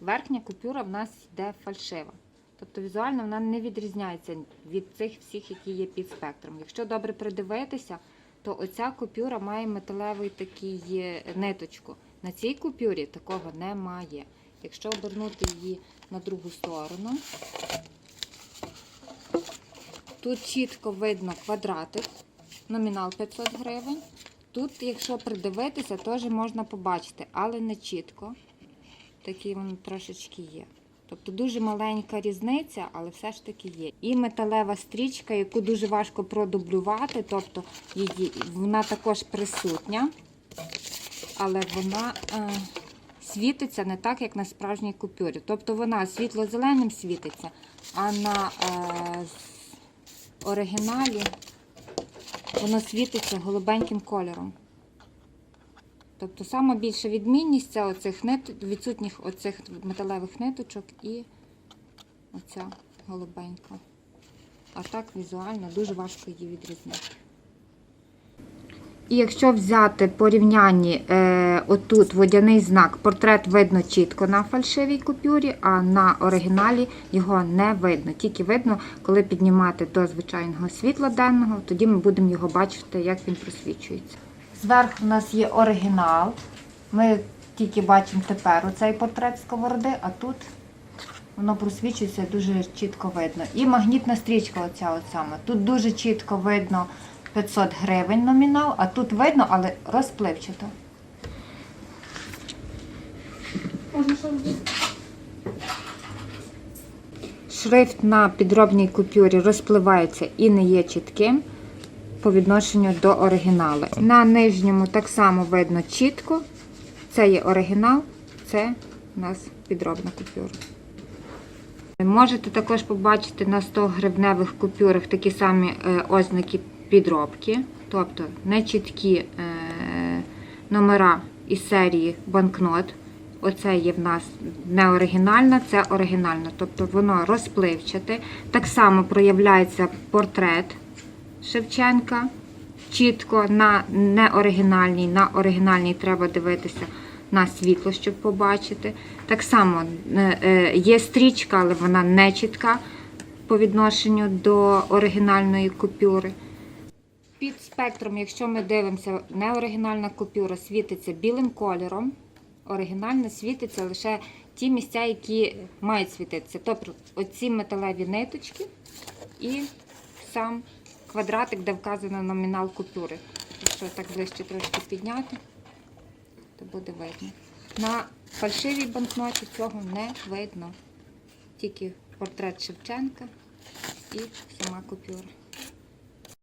верхня купюра в нас йде фальшива. Тобто візуально вона не відрізняється від цих всіх, які є під спектром. Якщо добре придивитися, то оця купюра має металевий такий е, ниточку. На цій купюрі такого немає. Якщо обернути її на другу сторону, тут чітко видно квадратик, номінал 500 гривень. Тут, якщо придивитися, теж можна побачити, але не чітко. Такі вони трошечки є. Тобто дуже маленька різниця, але все ж таки є. І металева стрічка, яку дуже важко продублювати, тобто її, вона також присутня, але вона е, світиться не так, як на справжній купюрі. Тобто вона світло-зеленим світиться, а на е, оригіналі воно світиться голубеньким кольором. Тобто сама більша відмінність це оцих нит, відсутніх оцих металевих ниточок і оця голубенька. А так візуально дуже важко її відрізнити. І якщо взяти порівнянні е, отут водяний знак, портрет видно чітко на фальшивій купюрі, а на оригіналі його не видно. Тільки видно, коли піднімати до звичайного світла денного, тоді ми будемо його бачити, як він просвічується. Зверху у нас є оригінал. Ми тільки бачимо тепер оцей портрет сковороди, а тут воно просвічується дуже чітко видно. І магнітна стрічка оця от саме. Тут дуже чітко видно 500 гривень номінал, а тут видно, але розпливчато. Шрифт на підробній купюрі розпливається і не є чітким по відношенню до оригіналу. На нижньому так само видно чітко. Це є оригінал, це у нас підробна купюра. Можете також побачити на 100 гривневих купюрах такі самі е, ознаки підробки, тобто нечіткі е, номера із серії банкнот. Оце є в нас не оригінальна, це оригінальна. Тобто воно розпливчате. Так само проявляється портрет Шевченка. Чітко на неоригінальній, на оригінальній треба дивитися на світло, щоб побачити. Так само е, е, є стрічка, але вона не чітка по відношенню до оригінальної купюри. Під спектром, якщо ми дивимося, неоригінальна купюра світиться білим кольором, оригінальна світиться лише ті місця, які мають світитися. Тобто оці металеві ниточки і сам квадратик, де вказано номінал купюри. Якщо так ближче трошки підняти, то буде видно. На фальшивій банкноті цього не видно. Тільки портрет Шевченка і сама купюра.